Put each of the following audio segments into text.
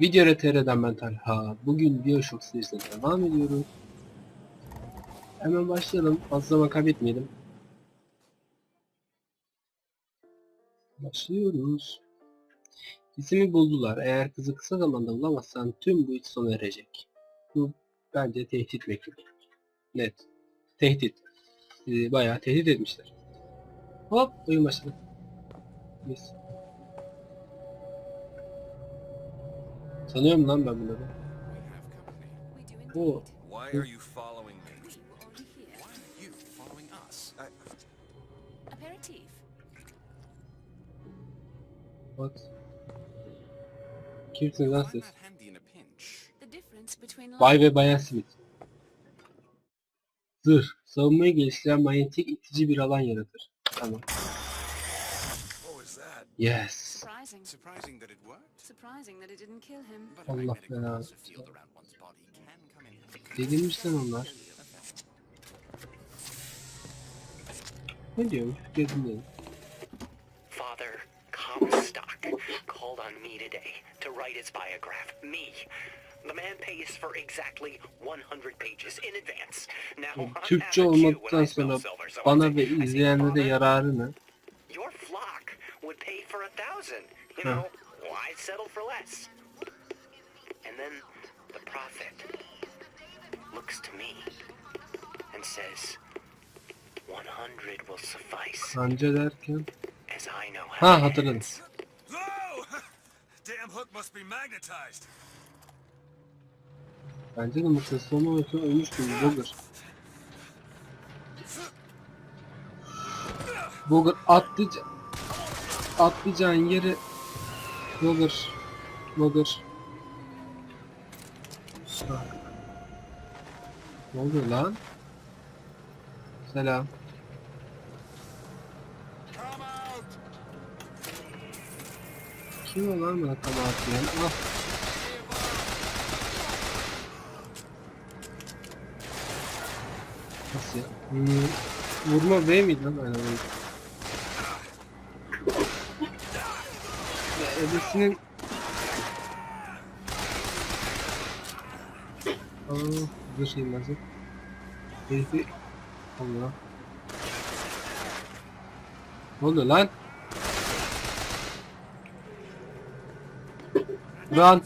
Video RTR'den ben Talha. Bugün Bioshock serisine devam ediyoruz. Hemen başlayalım. Fazla zaman kaybetmeyelim. Başlıyoruz. İsmi buldular. Eğer kızı kısa zamanda bulamazsan tüm bu iş sona erecek. Bu bence tehdit mektubu. Net. Tehdit. Ee, bayağı tehdit etmişler. Hop oyun başladı. Mis. Sanıyorum lan ben bunları. İndeed. Why are you following me? Why are you following us? I, Aperitif. What? Kimsiniz lan siz? Bay ve Bayan Smith. Zırh. Savunmayı geliştiren manyetik itici bir alan yaratır. Tamam. Yes. surprising. That it. Surprising that it didn't kill him. Allah belanı. Delirmiş lan onlar. Ne diyormuş? Gel dinleyelim. Father Comstock called on me today to write his biograph. Me. The man pays for exactly 100 pages in advance. Now, Türkçe smell sonra bana ve izleyenlere "Father, yararı ne? Your flock would pay for a thousand. You know, why settle for less? And then the prophet looks to me and says, 100 will suffice, Anca derken. as I know how Ha hatırladım. dance." Whoa! Damn hook must be magnetized. Bence de mıknatıs olmaması ölmüş gibi Booger. Booger atlıca... Atlayacağın yeri... Booger. Bak. Ne oluyor lan? Selam. Kim o lan bana kabahat diyen? Ah. Nasıl ya? Hmm, vurma B miydi lan? Aynen öyle. Ebesinin... Aa, bir şey lazım. Herifi... Allah. Ne oluyor lan? Run.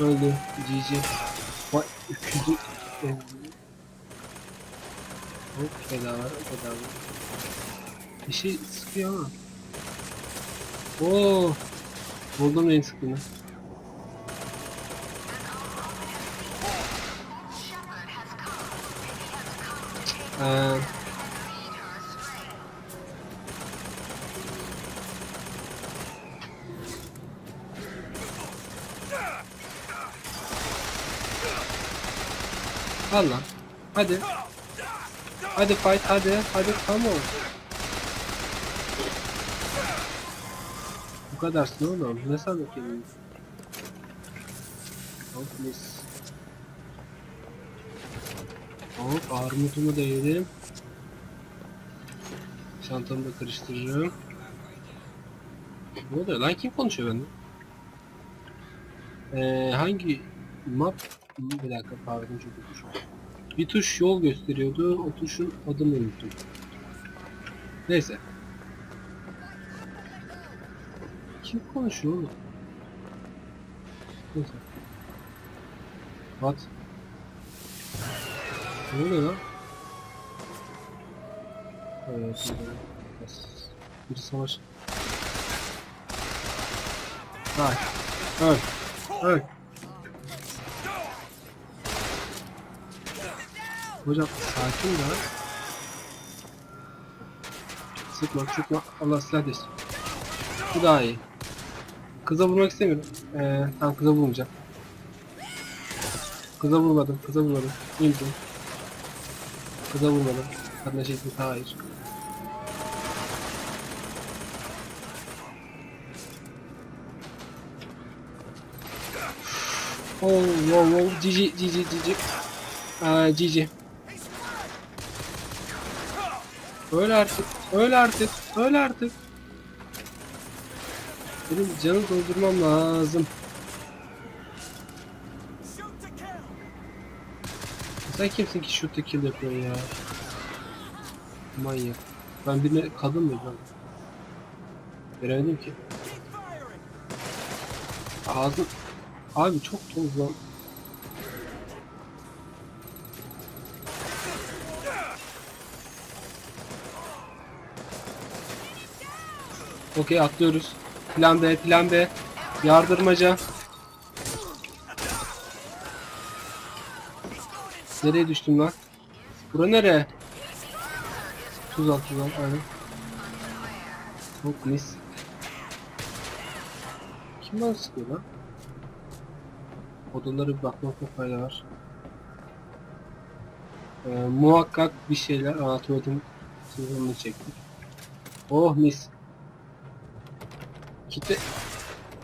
Öldü. GG. Vay üçüncü. Hop bedava bedava. Bir şey sıkıyor ama. Oo. Buldum en sıkını. Eee Al. Hadi. Hadi fight hadi. Hadi come on. Bu kadarsın oğlum. Ne sandın kendini? Hop mis. Hop armutumu da yedim. Çantamı da karıştırıyorum. Ne oluyor lan? Kim konuşuyor bende? Ee, hangi map? Bir dakika pardon çok unutmuşum. Bir tuş yol gösteriyordu. O tuşun adını unuttum. Neyse. Kim konuşuyor oğlum? Neyse. What? Ne oluyor lan? Evet, bir savaş. Hay. Öl. Öl. Hocam sakin ya. Sıkma sıkma. Allah silah değiştir. Bu daha iyi. Kıza vurmak istemiyorum. Ee, tamam kıza vurmayacağım. Kıza vurmadım. Kıza vurmadım. İndim. Kıza vurmadım. Kadına çektim. Hayır. Oh, wow, wow, GG, GG, GG. Aa, GG. Öl artık, öl artık, öl artık. Benim canı doldurmam lazım. Sen kimsin ki shoot to kill yapıyorsun ya? Manyak. Ben birine kadın mıydım? Veremedim ki. Ağzım... Abi çok toz lan. Okey atlıyoruz. Plan B, plan B. Yardırmaca. Nereye düştüm lan? Bura nere? Tuz al tuz al aynen. Çok mis. Kim bana sıkıyor lan? Odalara bir bakmakta fayda var. Ee, muhakkak bir şeyler. Aa tuvaletin sınırını çektik. Oh mis. Kitle...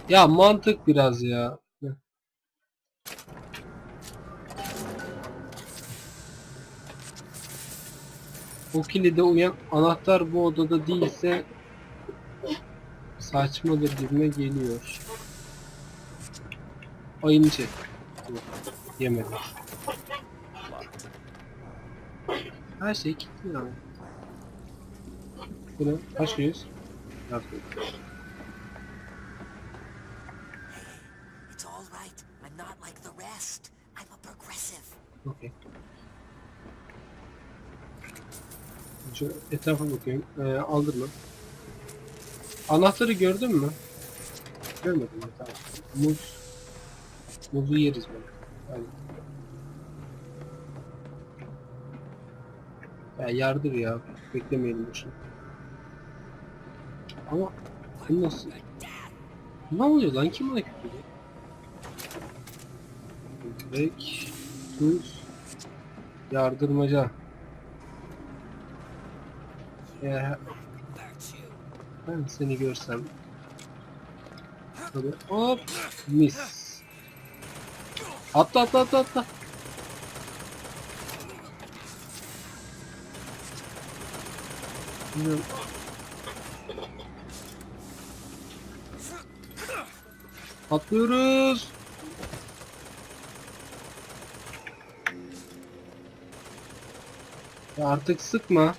Ya mantık biraz ya. O kilide uyan anahtar bu odada değilse saçmadır gibime geliyor. Ayını çek. Yemedim. Her şey kilitli yani. Bu ne? Kaç yüz? Yaptık. Şu etrafa bakayım. Ee, aldırma. Anahtarı gördün mü? Görmedim mi? Tamam. Muz. Muzu yeriz böyle. Aynen. Ya yardır ya. Beklemeyelim boşuna. Ama bu nasıl? Ne oluyor lan? Kim hareket ediyor? Bek, tuz, yardırmaca. Ya ben seni görsem. Böyle hop mis. Atla atla atla atla. Bilmiyorum. Atlıyoruz. Artık sıkma.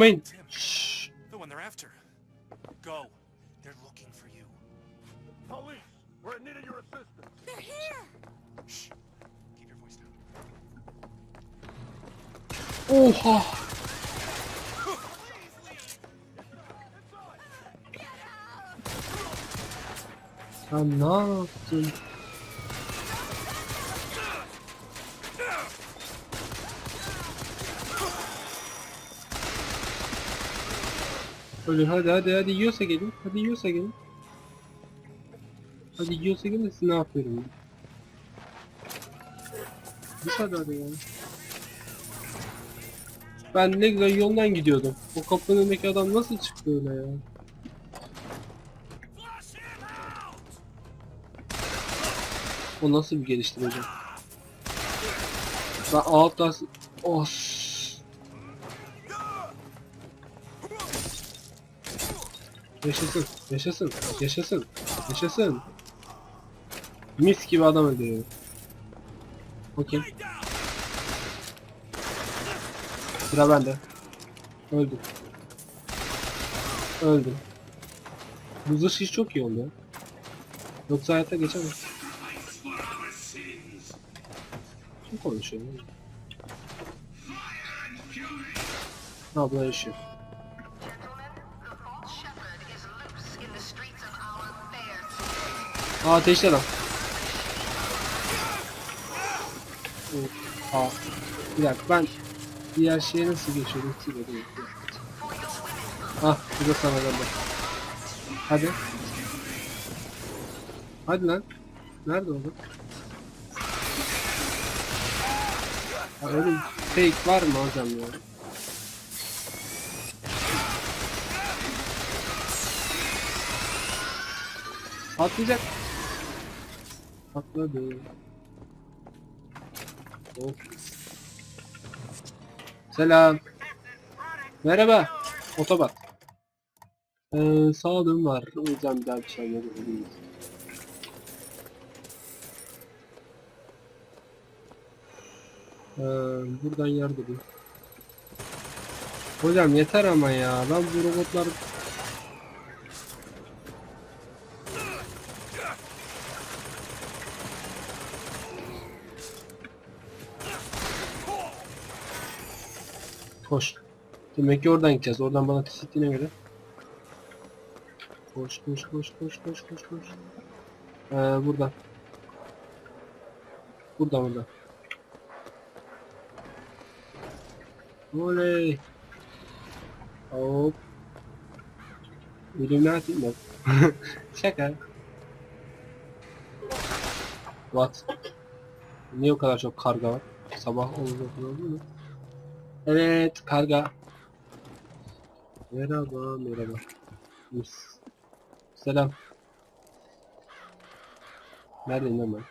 Bağırmayın. Tim, Şşş. the one they're after. Go. They're looking for you. Police! We're in need of your assistance! They're here! Shh. Keep your voice down. Oha. Sen ne yaptın? Ölün hadi hadi hadi yiyorsa gelin. Hadi yiyorsa gelin. Hadi yiyorsa gelin siz ne yapıyorum ben? Bu kadar ya. Ben ne güzel yoldan gidiyordum. O kapının önündeki adam nasıl çıktı öyle ya? O nasıl bir geliştirece? Ben alttan... Os. Yaşasın, yaşasın, yaşasın, yaşasın. Mis gibi adam öldürüyor. Okey. Sıra bende. Öldüm. Öldüm. Bu zırh iş çok iyi oldu. Yoksa hayata geçemem. Kim konuşuyor? bu yaşıyor. Aa ateşli adam. Aa. Bir dakika ben diğer şeye nasıl geçiyorum? Ah bu da sana geldi. Hadi. Hadi lan. Nerede oldu? Ya öyle fake var mı hocam ya? Atlayacak. Patladı. Of. Selam. Merhaba. Otobat. Ee, sağlığım var. O yüzden bir daha bir şey yapabiliriz. Ee, buradan yardım. Hocam yeter ama ya. Ben bu robotlar Koş. Demek ki oradan gideceğiz. Oradan bana ateş ettiğine göre. Koş koş koş koş koş koş koş. Ee, buradan. Buradan buradan. Oley. Hop. Illuminati mi? Şaka. What? Niye o kadar çok karga var? Sabah oldu oldu mu? Evet karga. Merhaba merhaba. Mis. Selam. Neredeyim lan ben?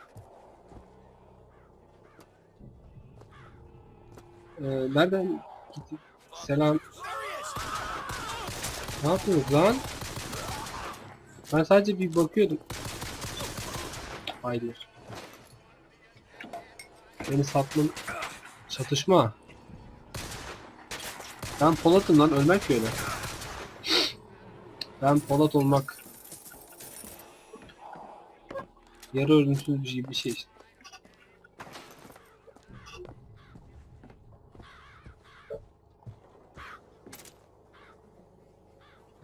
Ee, nereden gittik? Selam. Ne yapıyorsunuz lan? Ben sadece bir bakıyordum. Hayır. Beni satman... Çatışma. Ben Polat'ım lan ölmek öyle. Ben Polat olmak. Yarı ölümsüz bir bir şey işte.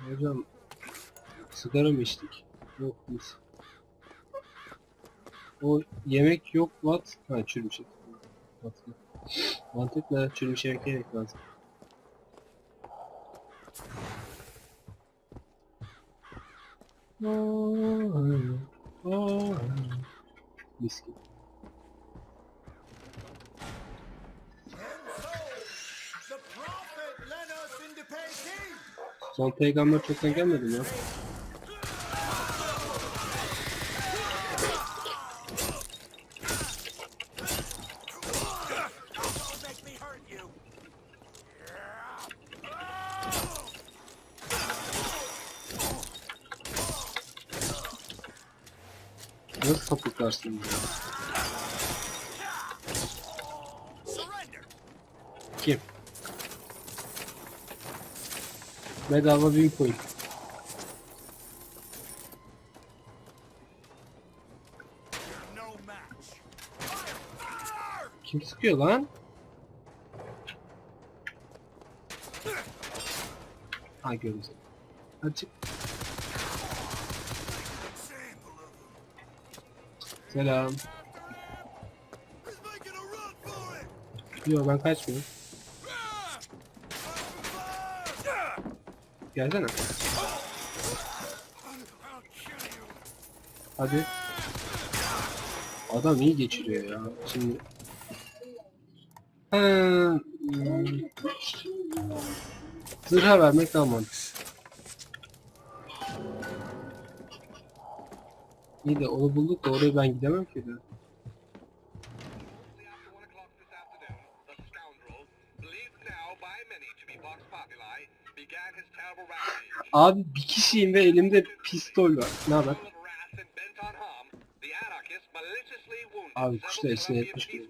Hocam sigara mı içtik? Yok biz. O yemek yok what? Ha çürümüş. Mantıklı çürümüş yemek yemek lazım. Mis gibi. Son peygamber çoktan gelmedi mi ya? çıkarsın. Kim? Bedava büyük oyun. Kim sıkıyor lan? Ha gördüm. Açık. Selam. Yo ben kaçmıyorum. Gelsene. Hadi. Adam iyi geçiriyor ya. Şimdi. Ha. Hmm. Zırha vermek daha mantıklı. İyi de onu bulduk da oraya ben gidemem ki de. Abi bir kişiyim ve elimde pistol var. Ne haber? Abi kuşta esne etmiş gibi.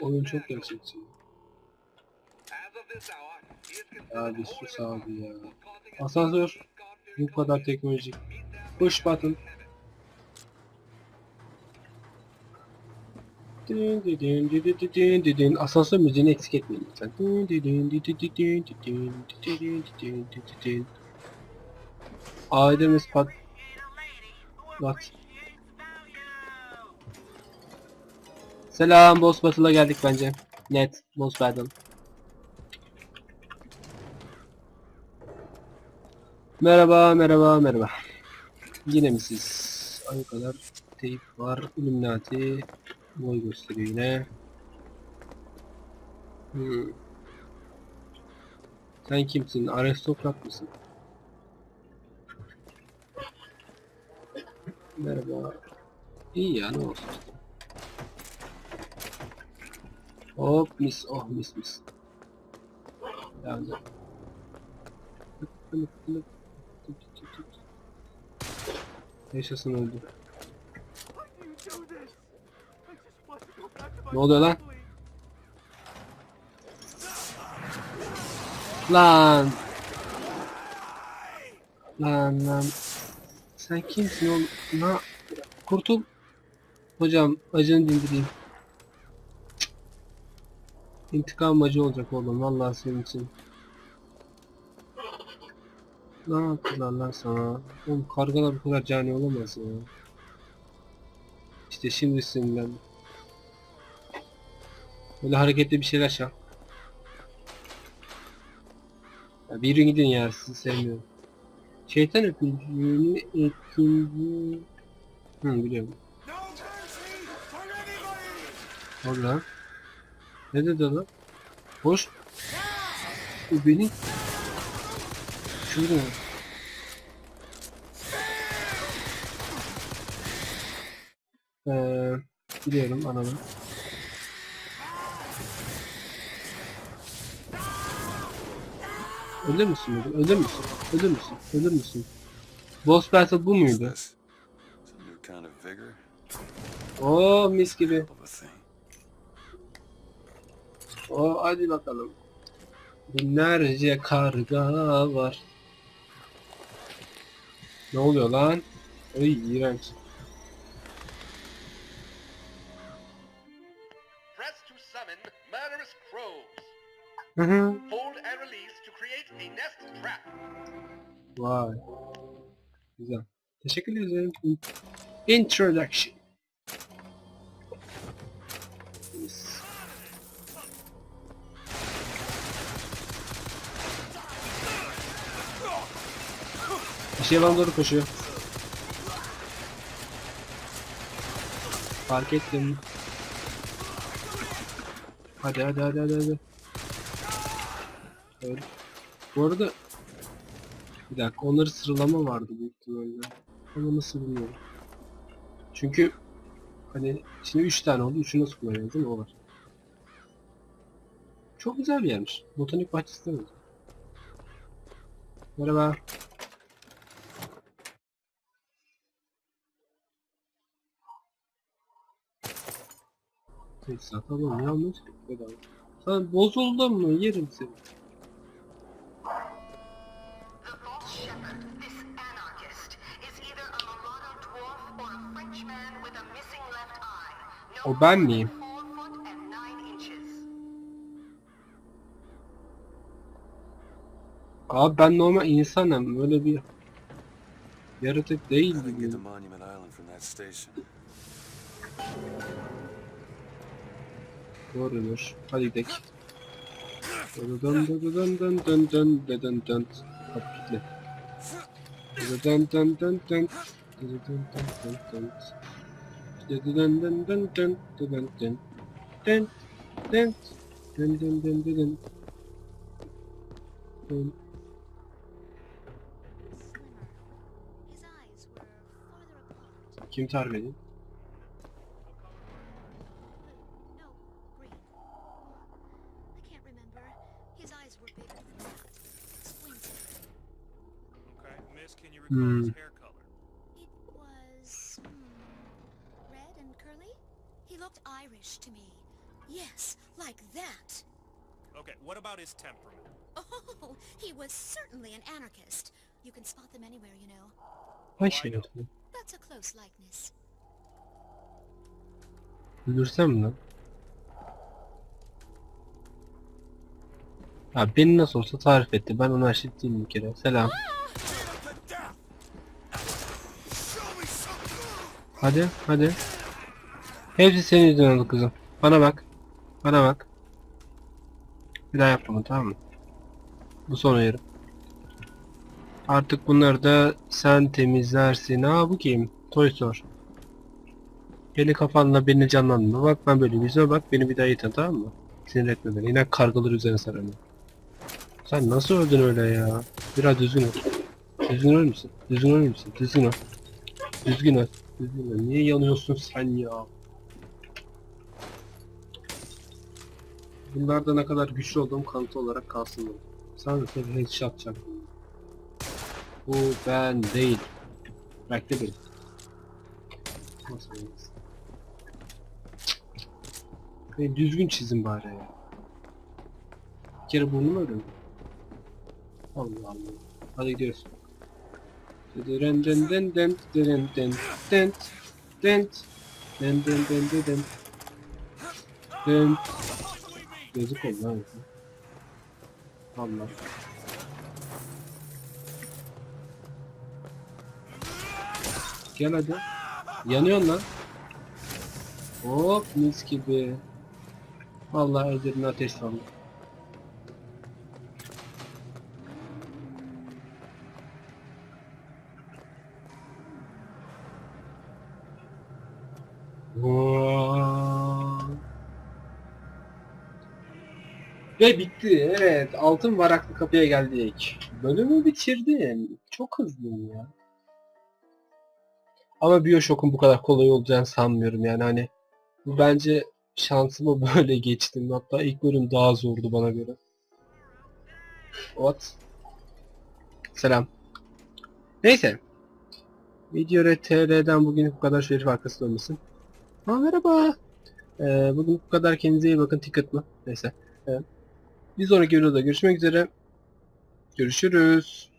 Oyun çok gerçekçi. Abi sus abi ya. Asansör. Bu kadar teknolojik. Push button. Dün dün dün dün dün dün dün. Asansör müziğini eksik etmeyin lütfen. Dün dün dün dün dün dün dün dün dün dün. Ailemiz pat... What? Selam Boss Battle'a geldik bence. Net Boss Battle. Merhaba, merhaba, merhaba. Yine mi siz? Ay kadar teyip var. Illuminati boy gösteriyor yine. Hmm. Sen kimsin? Aristokrat mısın? Merhaba. İyi ya ne olsun. Hop mis oh mis mis. Yani. Lık lık lık. Yaşasın öldü. Ne oluyor lan? Lan. Lan lan. Sen kimsin oğlum? Na kurtul. Hocam acını dindireyim. İntikam acı olacak oğlum vallahi senin için. Ne yaptılar lan sana? Oğlum kargalar bu kadar cani olamaz ya. İşte şimdi sinirlendim. Böyle hareketli bir şeyler şap. Ya bir yürüyün gidin ya sizi sevmiyorum. Şeytan öpücüğünü ikinci... Hı biliyorum. Anybody! Ne dedi lan? Hoş. Bu benim. Şuydu. Ee, gidiyorum anamı. Ölür müsün dedim. Ölür müsün? Ölür müsün? Ölür müsün? Boss battle bu muydu? Oo mis gibi. Oo hadi bakalım. Binlerce karga var. Ne oluyor lan? Ay iğrenç. Hı hı. Vay. Güzel. Teşekkür ederim. Introduction. Bir şey bana doğru koşuyor. Fark ettim. Hadi hadi hadi hadi hadi. Evet. Bu arada bir dakika onları sıralama vardı büyük ihtimalle. Ama nasıl bilmiyorum. Çünkü hani şimdi 3 tane oldu. 3'ü nasıl kullanıyoruz değil mi? O var. Çok güzel bir yermiş. Botanik bahçesi değil? Merhaba. Tek satalım yanlış bedava. Sen bozuldun mu yerim seni. O ben miyim? Abi ben normal insanım. Böyle bir yaratık değil gibi. Station. Doğrudur. Hadi gidelim. Dön dön dön dön dön dön dön dön dön dön. Kitle. Dön dön dön dön. Dön dön dön dön dön. Dön dön dön dön dön dön dön. Dön dön dön dön dön. Kim tarif edin? No, green. I can't remember. His eyes were bigger than that. Explain to me. Okay, miss, can you recall Hmm. his hair color? It was hmm, red and curly. He looked Irish to me. Yes, like that. Okay, what about his temperament? Oh, he was certainly an anarchist. You can spot them anywhere, you know. Ay şerefsiz. That's a close likeness. Öldürsem mi lan? Ha beni nasıl olsa tarif etti. Ben ona aşık değilim bir kere. Selam. Hadi hadi. Hepsi senin yüzünden oldu kızım. Bana bak. Bana bak. Bir daha yapma tamam mı? Bu son uyarı. Artık bunları da sen temizlersin. Ha bu kim? Toy Store. Beni kafanla beni canlandırma. Bak ben böyle yüzüme bak beni bir daha yiğit tamam mı? Sinir etme beni. Yine kargalar üzerine sarılma. Sen nasıl öldün öyle ya? Biraz düzgün ol. Düzgün olur musun? Düzgün olur musun? Düzgün ol. Düzgün ol. Düzgün ol. Niye yanıyorsun sen ya? Bunlarda ne kadar güçlü olduğum kanıtı olarak kalsın. bu. Sadece bir headshot çaktım. Bu ben değil. Bekle beni. Beni düzgün çizin bari ya. Bir kere burnumu örün. Allah Allah. Hadi gidiyoruz. Den Yazık oldu lan. Allah. Gel hadi. Yanıyorsun lan. Hop mis gibi. Vallahi edirine ateş sandım. Ve bitti. Evet. Altın varaklı kapıya geldik. Bölümü bitirdim. Çok hızlıyım ya. Ama Bioshock'un bu kadar kolay olacağını sanmıyorum yani hani. Bu bence şansıma böyle geçtim. Hatta ilk bölüm daha zordu bana göre. What? Selam. Neyse. Video TR'den bugün bu kadar şerif arkasında olmasın. Ha merhaba. Ee, bugün bu kadar kendinize iyi bakın. Ticket mı? Neyse. Evet. Bir sonraki videoda görüşmek üzere. Görüşürüz.